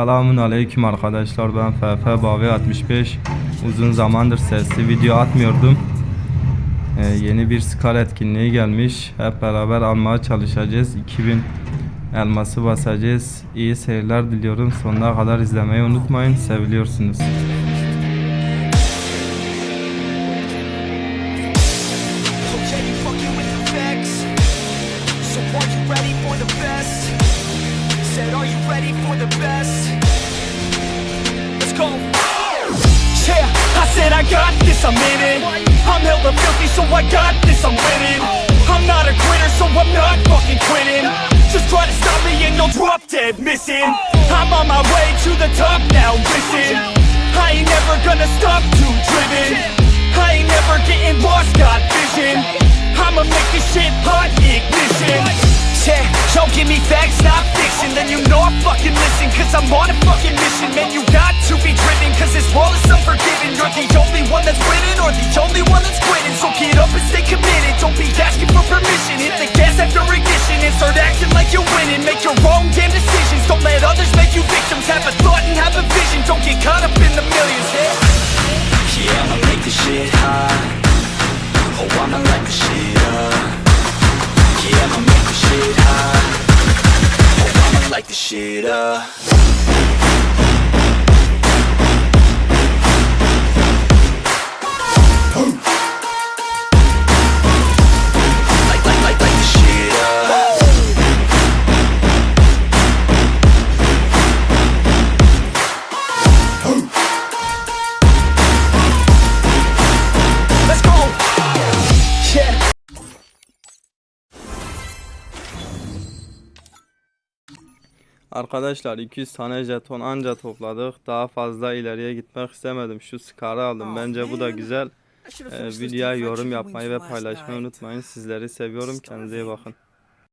Selamun aleyküm arkadaşlar. Ben FF Bavi 65 Uzun zamandır sesli video atmıyordum. Ee, Yeni bir Scar etkinliği gelmiş. Hep beraber almaya çalışacağız. 2000 elması basacağız. İyi seyirler diliyorum. Sonuna kadar izlemeyi unutmayın. Seviliyorsunuz. Okay, you fucking with the facts. So are you ready for the best? Ready for the best? Let's go. Yeah, I said I got this, I'm in it. I'm hella filthy, so I got this, I'm winning. I'm not a quitter, so I'm not fucking quitting. Just try to stop me and you'll drop dead missing. I'm on my way to the top now, listen. I ain't never gonna stop too driven. I ain't never getting lost, got vision. Me facts, not fiction. Then you know I fucking listen, cause I'm on a fucking mission. Man, you got to be driven, cause this world is unforgiving. You're the only one that's winning, or the only one that's quitting. So get up and stay committed. Don't be asking for permission. Hit the gas after ignition and start acting like you're winning. Make your own damn decisions. Don't let others make you victims. Have a thought and have a vision. Don't get caught up in the millions. Shit up. Arkadaşlar 200 tane jeton anca topladık. Daha fazla ileriye gitmek istemedim. Şu Scar'ı aldım. Bence bu da güzel Ee, Videoya yorum yapmayı ve paylaşmayı unutmayın. Sizleri seviyorum. Kendinize iyi bakın